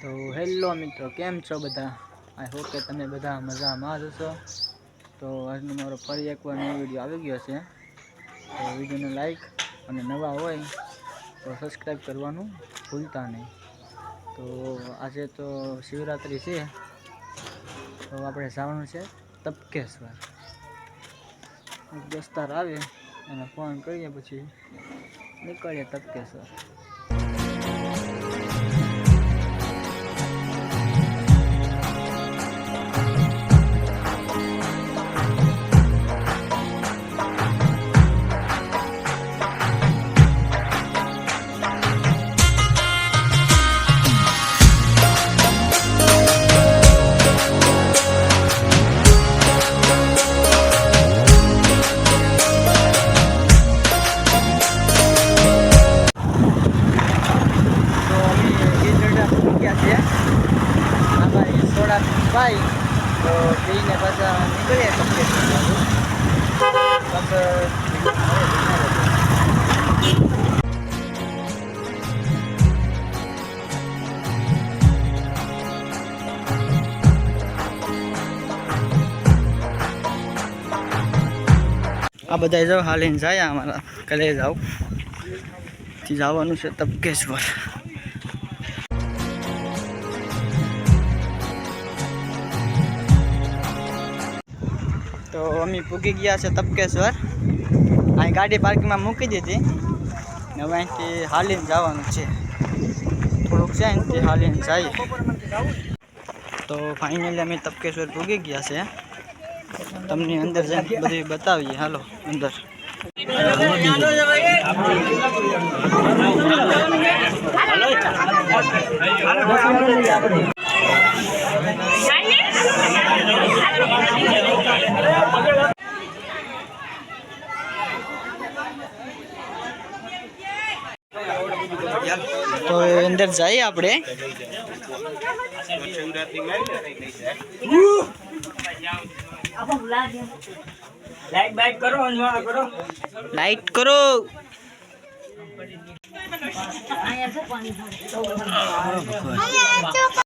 તો હેલો મિત્રો, કેમ છો બધા? આઈ હોપ કે તમે બધા મજામાં જ હશો. તો આજનો મારો ફરી એકવાર નવો વીડિયો આવી ગયો છે. તો વિડીયોને લાઈક અને નવા હોય તો સબસ્ક્રાઈબ કરવાનું ભૂલતા નહીં. તો આજે તો શિવરાત્રિ છે. તો આપણે જવાનું છે તપકેશ્વર. દોસ્તાર આવે અને ફોન કરીએ પછી નીકળીએ તપકેશ્વર. અમારી સોડા ભાઈ તો પીને પાછા નીકળીએ તપકેશ્વર બાજુ બસ આ બધા જાવ હાલીને જાય અમારા કલે જાવથી જવાનું છે તપકેશ્વર તો અમે પૂગી ગયા છે તપકેશ્વર. અહીં ગાડી પાર્કિંગમાં મૂકી દીધી. ને હવે અહીંથી હાલીને જવાનું છે. થોડુંક છે અહીંથી હાલીને જાય તો ફાઇનલી અમે તપકેશ્વર પૂગી ગયા છે. તમને અંદર જઈને બધું બતાવીએ. હાલો, અંદર. તો અંદર જઈએ આપણે. લાઈટ કરો. કરો